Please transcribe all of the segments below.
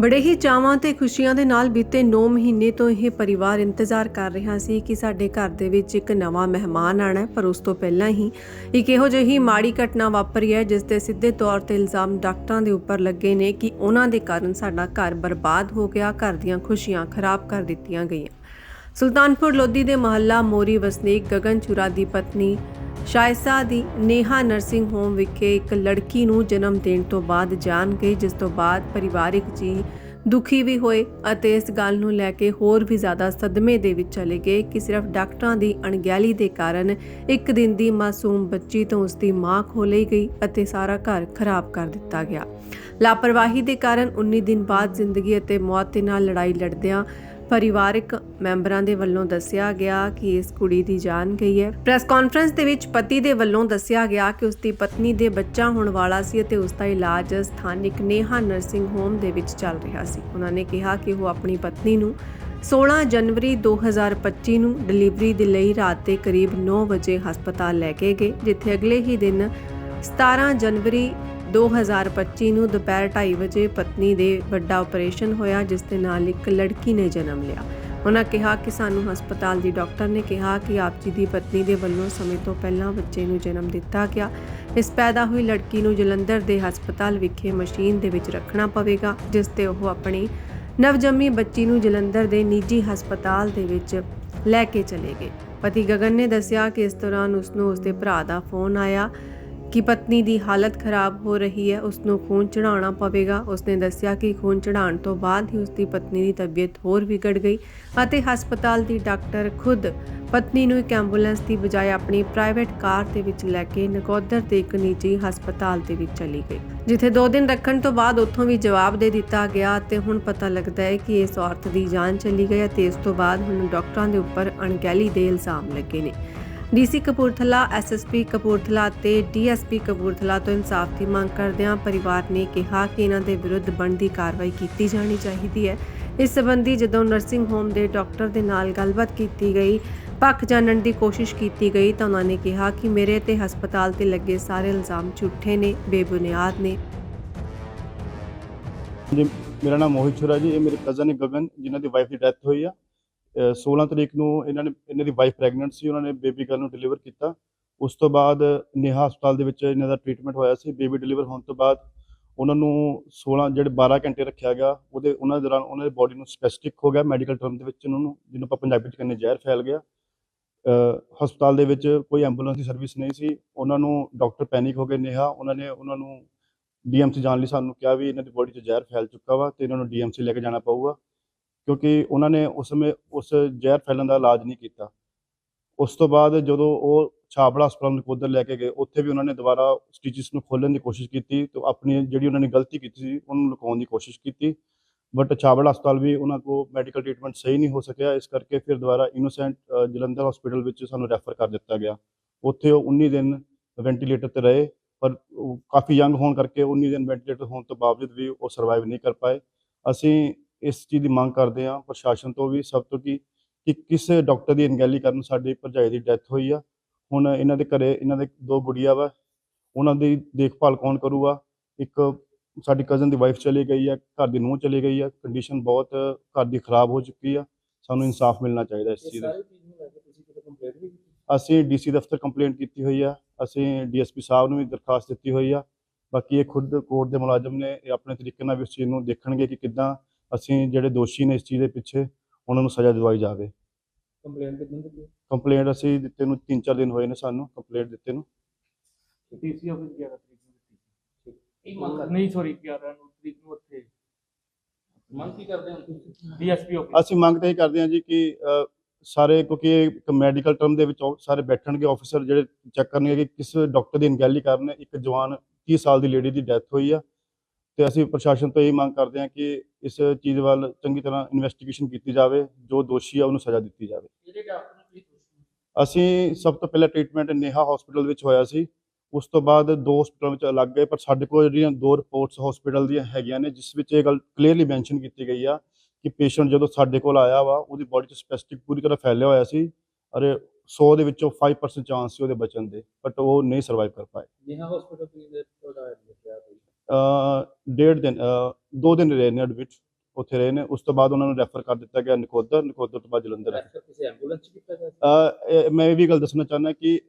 ਬੜੇ ਹੀ ਚਾਵਾਂ ਤੇ ਖੁਸ਼ੀਆਂ ਦੇ ਨਾਲ ਬੀਤੇ 9 ਮਹੀਨੇ ਤੋਂ ਇਹ ਪਰਿਵਾਰ ਇੰਤਜ਼ਾਰ ਕਰ ਰਿਹਾ ਸੀ ਕਿ ਸਾਡੇ ਘਰ ਦੇ ਵਿੱਚ ਇੱਕ ਨਵਾਂ ਮਹਿਮਾਨ ਆਣਾ ਹੈ, ਪਰ ਉਸ ਤੋਂ ਪਹਿਲਾਂ ਹੀ ਇੱਕ ਇਹੋ ਜਿਹੀ ਮਾੜੀ ਘਟਨਾ ਵਾਪਰੀ ਹੈ, ਜਿਸ ਦੇ ਸਿੱਧੇ ਤੌਰ ਤੇ ਇਲਜ਼ਾਮ ਡਾਕਟਰਾਂ ਦੇ ਉੱਪਰ ਲੱਗੇ ਨੇ ਕਿ ਉਹਨਾਂ ਦੇ ਕਾਰਨ ਸਾਡਾ ਘਰ ਬਰਬਾਦ ਹੋ ਗਿਆ, ਘਰ ਦੀਆਂ ਖੁਸ਼ੀਆਂ ਖਰਾਬ ਕਰ ਦਿੱਤੀਆਂ ਗਈਆਂ। ਸੁਲਤਾਨਪੁਰ ਲੋਧੀ ਦੇ ਮਹੱਲਾ ਮੋਰੀ ਵਸਨੀਕ ਗਗਨ ਚੁਰਾ ਦੀ ਪਤਨੀ ਸ਼ਾਇਸਾ ਦੀ ਨੇਹਾ ਨਰਸਿੰਗ ਹੋਮ ਵਿਖੇ ਇੱਕ ਲੜਕੀ ਨੂੰ ਜਨਮ ਦੇਣ ਤੋਂ ਬਾਅਦ ਜਾਨ ਗਈ, ਜਿਸ ਤੋਂ ਬਾਅਦ ਪਰਿਵਾਰਿਕ ਜੀ ਦੁਖੀ ਵੀ ਹੋਏ ਅਤੇ ਇਸ ਗੱਲ ਨੂੰ ਲੈ ਕੇ ਹੋਰ ਵੀ ਜ਼ਿਆਦਾ ਸਦਮੇ ਦੇ ਵਿੱਚ ਚਲੇ ਗਏ ਕਿ ਸਿਰਫ ਡਾਕਟਰਾਂ ਦੀ ਅਣਗਹਿਲੀ ਦੇ ਕਾਰਨ ਇੱਕ ਦਿਨ ਦੀ ਮਾਸੂਮ ਬੱਚੀ ਤੋਂ ਉਸ ਦੀ ਮਾਂ ਖੋ ਲਈ ਗਈ ਅਤੇ ਸਾਰਾ ਘਰ ਖਰਾਬ ਕਰ ਦਿੱਤਾ ਗਿਆ। ਲਾਪਰਵਾਹੀ ਦੇ ਕਾਰਨ 19 ਦਿਨ ਬਾਅਦ ਜ਼ਿੰਦਗੀ ਅਤੇ ਮੌਤ ਦੇ ਨਾਲ ਲੜਾਈ ਲੜਦਿਆਂ ਪਰਿਵਾਰਕ ਮੈਂਬਰਾਂ ਦੇ ਵੱਲੋਂ ਦੱਸਿਆ ਗਿਆ ਕਿ ਇਸ ਕੁੜੀ ਦੀ ਜਾਨ ਗਈ ਹੈ। ਪ੍ਰੈਸ ਕਾਨਫਰੰਸ ਦੇ ਵਿੱਚ ਪਤੀ ਦੇ ਵੱਲੋਂ ਦੱਸਿਆ ਗਿਆ ਕਿ ਉਸ ਦੀ ਪਤਨੀ ਦੇ ਬੱਚਾ ਹੋਣ ਵਾਲਾ ਸੀ ਅਤੇ ਉਸ ਦਾ ਇਲਾਜ ਸਥਾਨਿਕ ਨੇਹਾ ਨਰਸਿੰਗ ਹੋਮ ਦੇ ਵਿੱਚ ਚੱਲ ਰਿਹਾ ਸੀ। ਉਹਨਾਂ ਨੇ ਕਿਹਾ ਕਿ ਉਹ ਆਪਣੀ ਪਤਨੀ ਨੂੰ 16 ਜਨਵਰੀ 2025 ਨੂੰ ਡਿਲੀਵਰੀ ਦੇ ਲਈ ਰਾਤ ਦੇ ਕਰੀਬ 9 ਵਜੇ ਹਸਪਤਾਲ ਲੈ ਕੇ ਗਏ, ਜਿੱਥੇ ਅਗਲੇ ਹੀ ਦਿਨ 17 ਜਨਵਰੀ 2025 ਨੂੰ ਦੁਪਹਿਰ 2:30 ਵਜੇ ਪਤਨੀ ਦੇ ਵੱਡਾ ਆਪਰੇਸ਼ਨ ਹੋਇਆ, ਜਿਸ ਦੇ ਨਾਲ ਇੱਕ ਲੜਕੀ ਨੇ ਜਨਮ ਲਿਆ। ਉਹਨਾਂ ਕਿਹਾ ਕਿ ਸਾਨੂੰ ਹਸਪਤਾਲ ਦੀ ਡਾਕਟਰ ਨੇ ਕਿਹਾ ਕਿ ਆਪ ਜੀ ਦੀ ਪਤਨੀ ਦੇ ਵੱਲੋਂ ਸਮੇਂ ਤੋਂ ਪਹਿਲਾਂ ਬੱਚੇ ਨੂੰ ਜਨਮ ਦਿੱਤਾ ਗਿਆ। ਇਸ ਪੈਦਾ ਹੋਈ ਲੜਕੀ ਨੂੰ ਜਲੰਧਰ ਦੇ ਹਸਪਤਾਲ ਵਿਖੇ ਮਸ਼ੀਨ ਦੇ ਵਿੱਚ ਰੱਖਣਾ ਪਵੇਗਾ, ਜਿਸ ਤੇ ਉਹ ਆਪਣੀ ਨਵਜੰਮੀ ਬੱਚੀ ਨੂੰ ਜਲੰਧਰ ਦੇ ਨਿੱਜੀ ਹਸਪਤਾਲ ਦੇ ਵਿੱਚ ਲੈ ਕੇ ਚਲੇ ਗਏ। ਪਤੀ ਗਗਨ ਨੇ ਦੱਸਿਆ ਕਿ ਇਸ ਦੌਰਾਨ ਉਸ ਨੂੰ ਉਸ ਦੇ ਭਰਾ ਦਾ ਫੋਨ ਆਇਆ। ਕਿ ਪਤਨੀ ਦੀ ਹਾਲਤ ਖਰਾਬ ਹੋ ਰਹੀ ਹੈ ਉਸ ਨੂੰ ਖੂਨ ਚੜਾਉਣਾ ਪਵੇਗਾ। ਉਸਨੇ ਦੱਸਿਆ ਕਿ ਖੂਨ ਚੜਾਉਣ ਤੋਂ ਬਾਅਦ ਹੀ ਉਸ ਦੀ ਪਤਨੀ ਦੀ ਤਬੀਅਤ ਹੋਰ ਵਿਗੜ ਗਈ ਅਤੇ ਹਸਪਤਾਲ ਦੀ ਡਾਕਟਰ ਖੁਦ ਪਤਨੀ ਨੂੰ ਇੱਕ ਐਂਬੂਲੈਂਸ ਦੀ ਬਜਾਏ ਆਪਣੀ ਪ੍ਰਾਈਵੇਟ ਕਾਰ ਦੇ ਵਿੱਚ ਲੈ ਕੇ ਨਕੋਦਰ ਦੇ ਇੱਕ ਨਿੱਜੀ ਹਸਪਤਾਲ ਦੇ ਵਿੱਚ ਚਲੀ ਗਈ, ਜਿੱਥੇ 2 ਦਿਨ ਰੱਖਣ ਤੋਂ ਬਾਅਦ ਉੱਥੋਂ ਵੀ ਜਵਾਬ ਦੇ ਦਿੱਤਾ ਗਿਆ ਤੇ ਹੁਣ ਪਤਾ ਲੱਗਦਾ ਹੈ ਕਿ ਇਸ ਔਰਤ ਦੀ ਜਾਨ ਚਲੀ ਗਈ ਅਤੇ ਇਸ ਤੋਂ ਬਾਅਦ ਹੁਣ ਡਾਕਟਰਾਂ ਦੇ ਉੱਪਰ ਅਣਗਹਿਲੀ ਦੇ ਇਲਜ਼ਾਮ ਲੱਗੇ ਨੇ। ਡੀਸੀ ਕਪੂਰਥਲਾ ਐਸਐਸਪੀ ਕਪੂਰਥਲਾ ਤੇ ਡੀਐਸਪੀ ਕਪੂਰਥਲਾ ਤੋਂ ਇਨਸਾਫ ਦੀ ਮੰਗ ਕਰਦਿਆਂ ਪਰਿਵਾਰ ਨੇ ਕਿਹਾ ਕਿ ਇਹਨਾਂ ਦੇ ਵਿਰੁੱਧ ਬਣਦੀ ਕਾਰਵਾਈ ਕੀਤੀ ਜਾਣੀ ਚਾਹੀਦੀ ਹੈ। ਇਸ ਸੰਬੰਧੀ ਜਦੋਂ ਨਰਸਿੰਗ ਹੋਮ ਦੇ ਡਾਕਟਰ ਦੇ ਨਾਲ ਗੱਲਬਾਤ ਕੀਤੀ ਗਈ, ਪੱਖ ਜਾਣਨ ਦੀ ਕੋਸ਼ਿਸ਼ ਕੀਤੀ ਗਈ ਤਾਂ ਉਹਨਾਂ ਨੇ ਕਿਹਾ ਕਿ ਮੇਰੇ ਤੇ ਹਸਪਤਾਲ ਤੇ ਲੱਗੇ ਸਾਰੇ ਇਲਜ਼ਾਮ ਝੂਠੇ ਨੇ, ਬੇਬੁਨਿਆਦ ਨੇ। ਜੀ, ਮੇਰਾ ਨਾਮ ਮੋਹਿਤ ਛੁਰਾ ਜੀ, ਇਹ ਮੇਰੇ ਕਜ਼ਨ ਹੈ ਗਗਨ, ਜਿਨ੍ਹਾਂ ਦੀ ਵਾਈਫ ਦੀ ਡੈਥ ਹੋਈ ਆ। 16 ਤਰੀਕ ਨੂੰ ਇਹਨਾਂ ਨੇ, ਇਹਨਾਂ ਦੀ ਵਾਈਫ ਪ੍ਰੈਗਨੈਂਟ ਸੀ, ਉਹਨਾਂ ਨੇ ਬੇਬੀ ਗਰਲ ਨੂੰ ਡਿਲੀਵਰ ਕੀਤਾ। ਉਸ ਤੋਂ ਬਾਅਦ ਨੇਹਾ ਹਸਪਤਾਲ ਦੇ ਵਿੱਚ ਇਹਨਾਂ ਦਾ ਟ੍ਰੀਟਮੈਂਟ ਹੋਇਆ ਸੀ। ਬੇਬੀ ਡਿਲੀਵਰ ਹੋਣ ਤੋਂ ਬਾਅਦ ਉਹਨਾਂ ਨੂੰ 16 ਜਿਹੜੇ 12 ਘੰਟੇ ਰੱਖਿਆ ਗਿਆ, ਉਹਦੇ, ਉਹਨਾਂ ਦੌਰਾਨ ਉਹਨਾਂ ਦੀ ਬੋਡੀ ਨੂੰ ਸਪੈਸਟਿਕ ਹੋ ਗਿਆ ਮੈਡੀਕਲ ਟਰਮ ਦੇ ਵਿੱਚ ਉਹਨਾਂ ਨੂੰ, ਜਿਹਨੂੰ ਆਪਾਂ ਪੰਜਾਬੀ ਚ ਕਹਿੰਦੇ ਜ਼ਹਿਰ ਫੈਲ ਗਿਆ। ਹਸਪਤਾਲ ਦੇ ਵਿੱਚ ਕੋਈ ਐਂਬੂਲੈਂਸ ਦੀ ਸਰਵਿਸ ਨਹੀਂ ਸੀ। ਉਹਨਾਂ ਨੂੰ ਡਾਕਟਰ ਪੈਨਿਕ ਹੋ ਗਏ, ਨੇਹਾ, ਉਹਨਾਂ ਨੇ, ਉਹਨਾਂ ਨੂੰ ਡੀਐਮਸੀ ਜਾਣ ਲਈ ਸਾਨੂੰ ਕਿਹਾ ਵੀ ਇਹਨਾਂ ਦੀ ਬੋਡੀ 'ਚ ਜ਼ਹਿਰ ਫੈਲ ਚੁੱਕਾ ਵਾ ਤੇ ਇਹਨਾਂ ਨੂੰ ਡੀਐਮਸੀ ਲੈ ਕੇ ਜਾਣਾ ਪਊਗਾ। ਕਿਉਂਕਿ ਉਹਨਾਂ ਨੇ ਉਸ ਸਮੇਂ, ਉਸ ਜ਼ਹਿਰ ਫੈਲਣ ਦਾ ਇਲਾਜ ਨਹੀਂ ਕੀਤਾ। ਉਸ ਤੋਂ ਬਾਅਦ ਜਦੋਂ ਉਹ ਛਾਬੜਾ ਹਸਪਤਾਲ ਨੂੰ ਕੋਦਰ ਲੈ ਕੇ ਗਏ, ਉੱਥੇ ਵੀ ਉਹਨਾਂ ਨੇ ਦੁਬਾਰਾ ਸਟਿਚਸ ਨੂੰ ਖੋਲਣ ਦੀ ਕੋਸ਼ਿਸ਼ ਕੀਤੀ ਤੇ ਆਪਣੀ ਜਿਹੜੀ ਉਹਨਾਂ ਨੇ ਗਲਤੀ ਕੀਤੀ ਸੀ, ਉਹਨੂੰ ਲੁਕਾਉਣ ਦੀ ਕੋਸ਼ਿਸ਼ ਕੀਤੀ। ਬਟ ਛਾਬੜਾ ਹਸਪਤਾਲ ਵੀ ਉਹਨਾਂ ਕੋ ਮੈਡੀਕਲ ਟ੍ਰੀਟਮੈਂਟ ਸਹੀ ਨਹੀਂ ਹੋ ਸਕਿਆ, ਇਸ ਕਰਕੇ ਫਿਰ ਦੁਬਾਰਾ ਇਨੋਸੈਂਟ ਜਲੰਧਰ ਹਸਪੀਟਲ ਵਿੱਚ ਸਾਨੂੰ ਰੈਫਰ ਕਰ ਦਿੱਤਾ ਗਿਆ। ਉੱਥੇ ਉਹ 19 ਦਿਨ ਵੈਂਟੀਲੇਟਰ ਤੇ ਰਹੇ, ਪਰ ਉਹ ਕਾਫੀ ਯੰਗ ਹੋਣ ਕਰਕੇ 19 ਦਿਨ ਵੈਂਟੀਲੇਟਰ ਹੋਣ ਤੋਂ ਬਾਵਜੂਦ ਵੀ ਉਹ ਸਰਵਾਈਵ ਨਹੀਂ ਕਰ ਪਾਏ। ਅਸੀਂ ਇਸ ਚੀਜ਼ ਦੀ ਮੰਗ ਕਰਦੇ ਹਾਂ ਪ੍ਰਸ਼ਾਸਨ ਤੋਂ ਵੀ ਸਭ ਤੋਂ ਕਿ ਕਿ ਕਿਸ ਡਾਕਟਰ ਦੀ ਅਣਗਹਿਲੀ ਕਾਰਨ ਸਾਡੀ ਭਰਜਾਈ ਦੀ ਡੈਥ ਹੋਈ ਆ। ਹੁਣ ਇਹਨਾਂ ਦੇ ਘਰੇ ਇਹਨਾਂ ਦੇ ਦੋ ਗੁੜੀਆ ਵਾ ਉਹਨਾਂ ਦੀ ਦੇਖਭਾਲ ਕੌਣ ਕਰੂਗਾ? ਇੱਕ ਸਾਡੀ ਕਜ਼ਨ ਦੀ ਵਾਈਫ ਚਲੀ ਗਈ ਆ ਘਰ ਦੀ ਨੂੰਹ ਚਲੀ ਗਈ ਆ ਕੰਡੀਸ਼ਨ ਬਹੁਤ ਘਰ ਦੀ ਖਰਾਬ ਹੋ ਚੁੱਕੀ ਆ। ਸਾਨੂੰ ਇਨਸਾਫ ਮਿਲਣਾ ਚਾਹੀਦਾ ਇਸ ਚੀਜ਼ ਦਾ। ਅਸੀਂ ਡੀਸੀ ਦਫ਼ਤਰ ਕੰਪਲੇਂਟ ਕੀਤੀ ਹੋਈ ਆ ਅਸੀਂ ਡੀਐਸਪੀ ਸਾਹਿਬ ਨੂੰ ਵੀ ਦਰਖਾਸਤ ਦਿੱਤੀ ਹੋਈ ਆ। ਬਾਕੀ ਇਹ ਖੁਦ ਕੋਰਟ ਦੇ ਮੁਲਾਜ਼ਮ ਨੇ ਇਹ ਆਪਣੇ ਤਰੀਕੇ ਨਾਲ ਵੀ ਇਸ ਚੀਜ਼ ਨੂੰ ਦੇਖਣਗੇ ਕਿ ਕਿੱਦਾਂ ਅਸੀਂ ਜਿਹੜੇ ਦੋਸ਼ੀ ਨੇ ਇਸ ਚੀਜ਼ ਦੇ ਪਿੱਛੇ ਉਹਨਾਂ ਨੂੰ ਸਜ਼ਾ ਦਿਵਾਈ ਜਾਵੇ। ਕੰਪਲੇਂਟ ਕਿਦਾਂ ਦਿੱਤੀ? ਕੰਪਲੇਂਟ ਅਸੀਂ ਦਿੱਤੇ ਨੂੰ 3-4 ਦਿਨ ਹੋਏ ਨੇ ਸਾਨੂੰ ਕੰਪਲੇਂਟ ਦਿੱਤੇ ਨੂੰ। ਡੀਸੀ ਆਫਿਸ 11 ਤਰੀਕ ਨੂੰ ਦਿੱਤੀ। ਕੀ ਮੰਗ ਨਹੀਂ ਸੌਰੀ 11 ਨੂੰ ਤਰੀਕ ਨੂੰ ਉੱਥੇ। ਮੰਗ ਕੀ ਕਰਦੇ ਹੋ? ਤੁਸੀਂ ਡੀਐਸਪੀ ਆਫਿਸ ਅਸੀਂ ਮੰਗ ਤਾਂ ਇਹ ਕਰਦੇ ਹਾਂ ਜੀ ਕਿ ਸਾਰੇ ਕਿਉਂਕਿ ਇੱਕ ਮੈਡੀਕਲ ਟਰਮ ਦੇ ਵਿੱਚ ਸਾਰੇ ਬੈਠਣਗੇ ਆਫੀਸਰ ਜਿਹੜੇ ਚੈੱਕ ਕਰਨਗੇ ਕਿ ਕਿਸ ਡਾਕਟਰ ਦੀ ਅਣਗਹਿਲੀ ਕਾਰਨ ਇੱਕ ਜਵਾਨ 30 ਸਾਲ ਦੀ ਲੇਡੀ ਦੀ ਡੈਥ ਹੋਈ ਆ। ਤੇ ਅਸੀਂ ਪ੍ਰਸ਼ਾਸਨ ਤੋਂ ਇਹ ਮੰਗ ਕਰਦੇ ਹਾਂ ਕਿ ਇਸ ਚੀਜ਼ ਵੱਲ ਚੰਗੀ ਤਰ੍ਹਾਂ ਇਨਵੈਸਟੀਗੇਸ਼ਨ ਕੀਤੀ ਜਾਵੇ ਜੋ ਦੋਸ਼ੀ ਆ ਉਹਨੂੰ ਸਜ਼ਾ ਦਿੱਤੀ ਜਾਵੇ। ਅਸੀਂ ਸਭ ਤੋਂ ਪਹਿਲਾਂ ਟ੍ਰੀਟਮੈਂਟ ਨੇਹਾ ਹਸਪੀਟਲ ਵਿੱਚ ਹੋਇਆ ਸੀ। ਉਸ ਤੋਂ ਬਾਅਦ ਦੋ ਹਸਪੀਟਲਾਂ ਵਿੱਚ ਅਲੱਗ ਗਏ ਪਰ ਸਾਡੇ ਕੋਲ ਜਿਹੜੀਆਂ ਦੋ ਰਿਪੋਰਟਸ ਹਸਪੀਟਲ ਦੀਆਂ ਹੈਗੀਆਂ ਨੇ ਜਿਸ ਵਿੱਚ ਇਹ ਗੱਲ ਕਲੀਅਰਲੀ ਮੈਂਸ਼ਨ ਕੀਤੀ ਗਈ ਆ ਕਿ ਪੇਸ਼ੈਂਟ ਜਦੋਂ ਸਾਡੇ ਕੋਲ ਆਇਆ ਵਾ ਉਹਦੀ ਬਾਡੀ 'ਚ ਸਪੈਸਟਿਕ ਪੂਰੀ ਤਰ੍ਹਾਂ ਫੈਲਿਆ ਹੋਇਆ ਸੀ। ਅਰੇ 100 ਦੇ ਵਿੱਚੋਂ 5% ਚਾਂਸ ਸੀ ਉਹਦੇ ਬਚਣ ਦੇ ਬਟ ਉਹ ਨਹੀਂ ਸਰਵਾਈਵ ਕਰ ਪਾਏ। ਜਿਹਾ ਹਸਪੀਟਲ ਤੁਸੀਂ ਡੇਢ ਦਿਨ ਦੋ ਦਿਨ ਰਹੇ ਨੇ ਐਡਮਿਟ ਉੱਥੇ ਰਹੇ ਨੇ। ਉਸ ਤੋਂ ਬਾਅਦ ਉਹਨਾਂ ਨੂੰ ਰੈਫਰ ਕਰ ਦਿੱਤਾ ਗਿਆ ਨਕੋਦਰ। ਨਕੋਦਰ ਤੋਂ ਬਾਅਦ ਜਲੰਧਰ ਇਹ- ਮੈਂ ਇਹ ਵੀ ਗੱਲ ਦੱਸਣਾ ਚਾਹੁੰਦਾ ਕਿ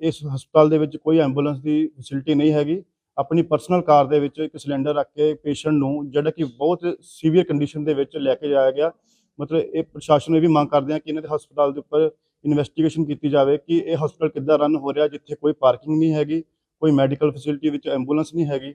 ਇਸ ਹਸਪਤਾਲ ਦੇ ਵਿੱਚ ਕੋਈ ਐਂਬੂਲੈਂਸ ਦੀ ਫੈਸਿਲਿਟੀ ਨਹੀਂ ਹੈਗੀ। ਆਪਣੀ ਪਰਸਨਲ ਕਾਰ ਦੇ ਵਿੱਚ ਇੱਕ ਸਿਲੰਡਰ ਰੱਖ ਕੇ ਪੇਸ਼ੈਂਟ ਨੂੰ ਜਿਹੜਾ ਕਿ ਬਹੁਤ ਸੀਵੀਅਰ ਕੰਡੀਸ਼ਨ ਦੇ ਵਿੱਚ ਲੈ ਕੇ ਜਾਇਆ ਗਿਆ। ਮਤਲਬ ਇਹ ਪ੍ਰਸ਼ਾਸਨ ਨੂੰ ਇਹ ਵੀ ਮੰਗ ਕਰਦੇ ਆ ਕਿ ਇਹਨਾਂ ਦੇ ਹਸਪਤਾਲ ਦੇ ਉੱਪਰ ਇਨਵੈਸਟੀਗੇਸ਼ਨ ਕੀਤੀ ਜਾਵੇ ਕਿ ਇਹ ਹਸਪਤਾਲ ਕਿੱਦਾਂ ਰਨ ਹੋ ਰਿਹਾ ਜਿੱਥੇ ਕੋਈ ਪਾਰਕਿੰਗ ਨਹੀਂ ਹੈਗੀ ਕੋਈ ਮੈਡੀਕਲ ਫੈਸਿਲਿਟੀ ਵਿੱਚ ਐਂਬੂਲੈਂਸ ਨਹੀਂ ਹੈਗੀ।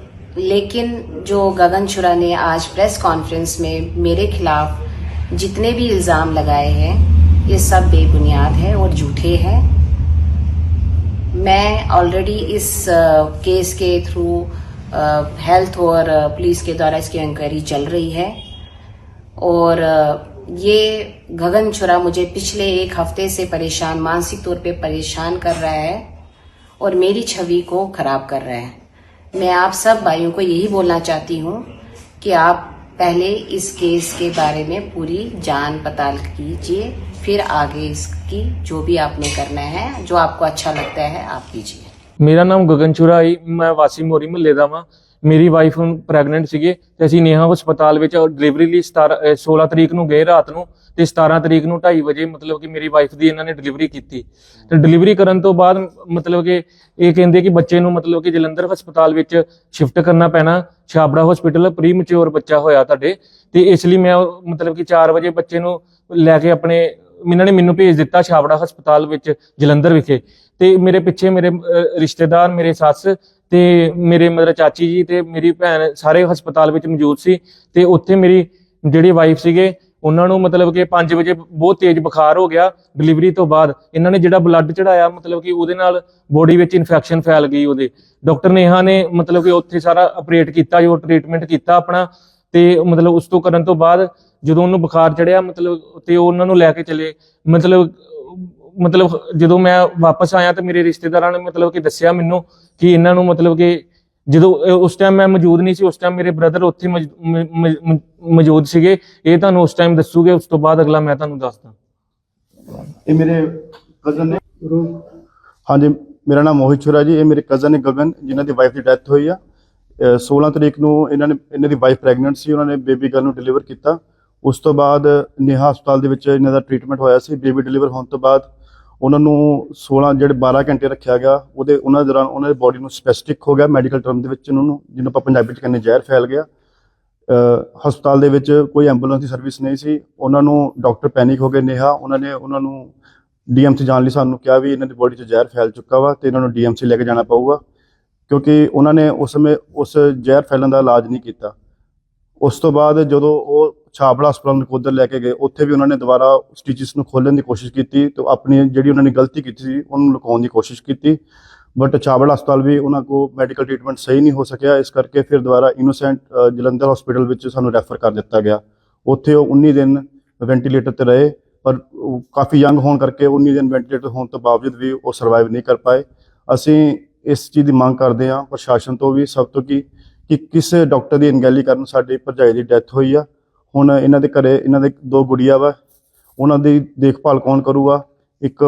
लेकिन जो गगन छुरा ने आज प्रेस कॉन्फ्रेंस में मेरे खिलाफ जितने भी इल्ज़ाम लगाए हैं, ये सब बेबुनियाद है और झूठे हैं। मैं ऑलरेडी इस केस के थ्रू हेल्थ और पुलिस के द्वारा इसकी इंक्वायरी चल रही है। और ये गगन छुरा मुझे पिछले एक हफ़्ते से परेशान, मानसिक तौर पे परेशान कर रहा है और मेरी छवि को खराब कर रहा है। मैं आप सब भाइयों को यही बोलना चाहती हूँ कि आप पहले इस केस के बारे में पूरी जान पताल कीजिए फिर आगे इसकी जो भी आपने करना है जो आपको अच्छा लगता है आप कीजिए ਮੇਰਾ ਨਾਮ ਗਗਨ ਚੁਰਾ ਹੈ ਮੈਂ ਵਾਸੀ ਮੋਰੀ ਮਹੱਲੇ ਦਾ ਵਾਂ ਮੇਰੀ ਵਾਈਫ ਹੁਣ ਪ੍ਰੈਗਨੈਂਟ ਸੀਗੇ ਤੇ ਅਸੀਂ ਨੇਹਾ ਹਸਪਤਾਲ ਵਿੱਚ ਡਿਲੀਵਰੀ ਲਈ 17 ਅਹ 16 ਤਰੀਕ ਨੂੰ ਗਏ ਰਾਤ ਨੂੰ ਤੇ 17 ਤਰੀਕ ਨੂੰ 2:30 ਵਜੇ ਮਤਲਬ ਕਿ ਮੇਰੀ ਵਾਈਫ ਦੀ ਇਹਨਾਂ ਨੇ ਡਿਲੀਵਰੀ ਕੀਤੀ। ਤੇ ਡਿਲੀਵਰੀ ਕਰਨ ਤੋਂ ਬਾਅਦ ਮਤਲਬ ਕਿ ਇਹ ਕਹਿੰਦੇ ਕਿ ਬੱਚੇ ਨੂੰ ਮਤਲਬ ਕਿ ਜਲੰਧਰ ਹਸਪਤਾਲ ਵਿੱਚ ਸ਼ਿਫਟ ਕਰਨਾ ਪੈਣਾ। ਛਾਬੜਾ ਹਸਪੀਟਲ ਪ੍ਰੀ ਮੈਚੁਰ ਬੱਚਾ ਹੋਇਆ ਤੁਹਾਡੇ। ਤੇ ਇਸ ਲਈ ਮੈਂ ਮਤਲਬ ਕਿ 4 ਵਜੇ ਬੱਚੇ ਨੂੰ ਲੈ ਕੇ ਆਪਣੇ ਇਹਨਾਂ ਨੇ ਮੈਨੂੰ ਭੇਜ ਦਿੱਤਾ ਛਾਬੜਾ ਹਸਪਤਾਲ ਵਿੱਚ ਜਲੰਧਰ ਵਿਖੇ। ਤੇ ਮੇਰੇ ਪਿੱਛੇ ਮੇਰੇ ਰਿਸ਼ਤੇਦਾਰ, ਮੇਰੇ ਸੱਸ ਤੇ ਮੇਰੇ ਮਤਲਬ ਚਾਚੀ ਜੀ ਤੇ ਮੇਰੀ ਭੈਣ ਸਾਰੇ ਹਸਪਤਾਲ ਵਿੱਚ ਮੌਜੂਦ ਸੀ। ਤੇ ਉੱਥੇ ਮੇਰੀ ਜਿਹੜੀ ਵਾਈਫ ਸੀਗੇ ਉਹਨਾਂ ਨੂੰ ਮਤਲਬ ਕਿ 5 ਵਜੇ ਬਹੁਤ ਤੇਜ਼ ਬੁਖਾਰ ਹੋ ਗਿਆ ਡਿਲੀਵਰੀ ਤੋਂ ਬਾਅਦ ਇਹਨਾਂ ਨੇ ਜਿਹੜਾ ਬਲੱਡ ਚੜਾਇਆ ਮਤਲਬ ਕਿ ਉਹਦੇ ਨਾਲ ਬੋਡੀ ਵਿੱਚ ਇਨਫੈਕਸ਼ਨ ਫੈਲ ਗਈ ਉਹਦੇ। ਡਾਕਟਰ ਨੇਹਾ ਨੇ ਮਤਲਬ ਕਿ ਉੱਥੇ ਸਾਰਾ ਆਪਰੇਟ ਕੀਤਾ, ਜੋ ਟ੍ਰੀਟਮੈਂਟ ਕੀਤਾ ਆਪਣਾ, ਤੇ ਮਤਲਬ ਉਸ ਤੋਂ ਕਰਨ ਤੋਂ ਬਾਅਦ ਜਦੋਂ ਉਹਨੂੰ ਬੁਖਾਰ ਚੜਿਆ ਮਤਲਬ ਤੇ ਉਹ ਉਹਨਾਂ ਨੂੰ ਲੈ ਕੇ ਚਲੇ। ਮਤਲਬ ਮਤਲਬ ਜਦੋਂ ਮੈਂ ਵਾਪਸ ਆਇਆ ਤੇ ਮੇਰੇ ਰਿਸ਼ਤੇਦਾਰਾਂ ਨੇ ਮਤਲਬ ਕਿ ਦੱਸਿਆ ਮੈਨੂੰ ਕਿ ਇਹਨਾਂ ਨੂੰ ਮਤਲਬ ਕਿ ਜਦੋਂ ਉਸ ਟਾਈਮ ਮੈਂ ਮੌਜੂਦ ਨਹੀਂ ਸੀ ਉਸ ਟਾਈਮ ਮੇਰੇ ਬ੍ਰਦਰ ਉੱਥੇ ਮੌਜੂਦ ਸੀਗੇ। ਇਹ ਤੁਹਾਨੂੰ ਉਸ ਟਾਈਮ ਦੱਸੂਗੇ ਉਸ ਤੋਂ ਬਾਅਦ ਅਗਲਾ ਮੈਂ ਤੁਹਾਨੂੰ ਦੱਸਦਾ। ਇਹ ਮੇਰੇ ਕਜ਼ਨ ਨੇ। ਹਾਂਜੀ ਮੇਰਾ ਨਾਮ ਮੋਹਿਤ ਛੁਰਾ ਜੀ। ਇਹ ਮੇਰੇ ਕਜ਼ਨ ਨੇ ਗਗਨ ਜਿਨ੍ਹਾਂ ਦੀ ਵਾਈਫ ਦੀ ਡੈਥ ਹੋਈ ਆ। ਅਹ 16 ਤਰੀਕ ਨੂੰ ਇਹਨਾਂ ਨੇ ਇਹਨਾਂ ਦੀ ਵਾਈਫ ਪ੍ਰੈਗਨੈਂਟ ਸੀ ਉਹਨਾਂ ਨੇ ਬੇਬੀ ਗਰਲ ਨੂੰ ਡਿਲੀਵਰ ਕੀਤਾ। ਉਸ ਤੋਂ ਬਾਅਦ ਨੇਹਾ ਹਸਪਤਾਲ ਦੇ ਵਿੱਚ ਇਹਨਾਂ ਦਾ ਟ੍ਰੀਟਮੈਂਟ ਹੋਇਆ ਸੀ। ਬੇਬੀ ਡਿਲੀਵਰ ਹੋਣ ਤੋਂ ਬਾਅਦ ਉਹਨਾਂ ਨੂੰ 16 ਜਿਹੜੇ 12 ਘੰਟੇ ਰੱਖਿਆ ਗਿਆ, ਉਹਦੇ ਉਹਨਾਂ ਦੌਰਾਨ ਉਹਨਾਂ ਦੀ ਬੋਡੀ ਨੂੰ ਸਪੈਸਟਿਕ ਹੋ ਗਿਆ ਮੈਡੀਕਲ ਟਰਮ ਦੇ ਵਿੱਚ ਉਹਨਾਂ ਨੂੰ ਜਿਹਨੂੰ ਆਪਾਂ ਪੰਜਾਬੀ ਚ ਕਹਿੰਦੇ ਜ਼ਹਿਰ ਫੈਲ ਗਿਆ। ਹਸਪਤਾਲ ਦੇ ਵਿੱਚ ਕੋਈ ਐਂਬੂਲੈਂਸ ਦੀ ਸਰਵਿਸ ਨਹੀਂ ਸੀ। ਉਹਨਾਂ ਨੂੰ ਡਾਕਟਰ ਪੈਨਿਕ ਹੋ ਗਏ ਨੇਹਾ। ਉਹਨਾਂ ਨੇ ਉਹਨਾਂ ਨੂੰ ਡੀਐਮਸੀ ਜਾਣ ਲਈ ਸਾਨੂੰ ਕਿਹਾ ਵੀ ਇਹਨਾਂ ਦੀ ਬੋਡੀ 'ਚ ਜ਼ਹਿਰ ਫੈਲ ਚੁੱਕਾ ਵਾ ਤੇ ਇਹਨਾਂ ਨੂੰ ਡੀਐਮਸੀ ਲੈ ਕੇ ਜਾਣਾ ਪਊਗਾ। ਕਿਉਂਕਿ ਉਹਨਾਂ ਨੇ ਉਸ ਸਮੇਂ ਉਸ ਜ਼ਹਿਰ ਫੈਲਣ ਦਾ ਇਲਾਜ ਨਹੀਂ ਕੀਤਾ। ਉਸ ਤੋਂ ਬਾਅਦ ਜਦੋਂ ਉਹ ਛਾਬੜਾ ਹਸਪਤਾਲ ਨਕੋਦਰ ਲੈ ਕੇ ਗਏ, ਉੱਥੇ ਵੀ ਉਹਨਾਂ ਨੇ ਦੁਬਾਰਾ ਸਟਿਚਸ ਨੂੰ ਖੋਲਣ ਦੀ ਕੋਸ਼ਿਸ਼ ਕੀਤੀ ਤੇ ਆਪਣੀ ਜਿਹੜੀ ਉਹਨਾਂ ਨੇ ਗਲਤੀ ਕੀਤੀ ਸੀ, ਉਹਨੂੰ ਲੁਕਾਉਣ ਦੀ ਕੋਸ਼ਿਸ਼ ਕੀਤੀ। ਬਟ ਛਾਬੜਾ ਹਸਪਤਾਲ ਵੀ ਉਹਨਾਂ ਕੋ ਮੈਡੀਕਲ ਟ੍ਰੀਟਮੈਂਟ ਸਹੀ ਨਹੀਂ ਹੋ ਸਕਿਆ, ਇਸ ਕਰਕੇ ਫਿਰ ਦੁਬਾਰਾ ਇਨੋਸੈਂਟ ਜਲੰਧਰ ਹਸਪੀਟਲ ਵਿੱਚ ਸਾਨੂੰ ਰੈਫਰ ਕਰ ਦਿੱਤਾ ਗਿਆ। ਉੱਥੇ ਉਹ 19 ਦਿਨ ਵੈਂਟੀਲੇਟਰ ਤੇ ਰਹੇ, ਪਰ ਕਾਫੀ ਯੰਗ ਹੋਣ ਕਰਕੇ 19 ਦਿਨ ਵੈਂਟੀਲੇਟਰ ਹੋਣ ਤੋਂ ਬਾਵਜੂਦ ਵੀ ਉਹ ਸਰਵਾਈਵ ਨਹੀਂ ਕਰ ਪਾਏ। ਅਸੀਂ ਇਸ ਚੀਜ਼ ਦੀ ਮੰਗ ਕਰਦੇ ਹਾਂ ਪ੍ਰਸ਼ਾਸਨ ਤੋਂ ਵੀ ਸਭ ਤੋਂ ਕਿ ਕਿ ਕਿਸ ਡਾਕਟਰ ਦੀ ਅਣਗਹਿਲੀ ਕਾਰਨ ਸਾਡੀ ਭਰਜਾਈ ਦੀ ਡੈਥ ਹੋਈ ਆ। ਹੁਣ ਇਹਨਾਂ ਦੇ ਘਰੇ ਇਹਨਾਂ ਦੇ ਦੋ ਗੁੜੀਆ ਵਾ। ਉਹਨਾਂ ਦੀ ਦੇਖਭਾਲ ਕੌਣ ਕਰੂਗਾ? ਇੱਕ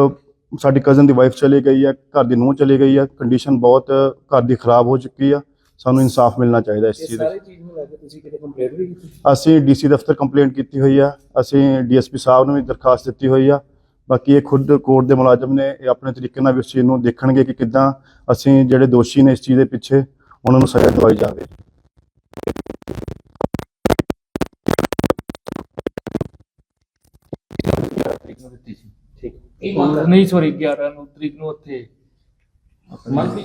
ਸਾਡੀ ਕਜ਼ਨ ਦੀ ਵਾਈਫ ਚਲੀ ਗਈ ਆ ਘਰ ਦੀ ਨੂੰਹ ਚਲੀ ਗਈ ਆ। ਕੰਡੀਸ਼ਨ ਬਹੁਤ ਘਰ ਦੀ ਖਰਾਬ ਹੋ ਚੁੱਕੀ ਆ। ਸਾਨੂੰ ਇਨਸਾਫ ਮਿਲਣਾ ਚਾਹੀਦਾ ਇਸ ਚੀਜ਼ ਦਾ ਸਾਰੀ ਚੀਜ਼ ਨੂੰ ਲੈ ਕੇ ਤੁਸੀਂ ਕਿਤੇ ਕੰਪਲੇਂਟ ਵੀ ਕੀਤੀ? ਅਸੀਂ ਡੀਸੀ ਦਫ਼ਤਰ ਕੰਪਲੇਂਟ ਕੀਤੀ ਹੋਈ ਆ। ਅਸੀਂ ਡੀਐਸਪੀ ਸਾਹਿਬ ਨੂੰ ਵੀ ਦਰਖਾਸਤ ਦਿੱਤੀ ਹੋਈ ਆ। ਬਾਕੀ ਇਹ ਖੁਦ ਕੋਰਟ ਦੇ ਮੁਲਾਜ਼ਮ ਨੇ ਇਹ ਆਪਣੇ ਤਰੀਕੇ ਨਾਲ ਵੀ ਉਸ ਚੀਜ਼ ਨੂੰ ਦੇਖਣਗੇ ਕਿ ਕਿੱਦਾਂ ਅਸੀਂ ਜਿਹੜੇ ਦੋਸ਼ੀ ਨੇ ਇਸ ਚੀਜ਼ ਦੇ ਪਿੱਛੇ ਉਹਨਾਂ ਨੂੰ ਸਜ਼ਾ ਦਿਵਾਈ ਜਾਵੇ। ਤਰੀਕ ਨੂੰ ਦਿੱਤੀ ਸੀ ਠੀਕ ਨਹੀਂ ਸੌਰੀ 11 ਨੂੰ ਤਰੀਕ ਨੂੰ ਉੱਥੇ। ਮੰਗ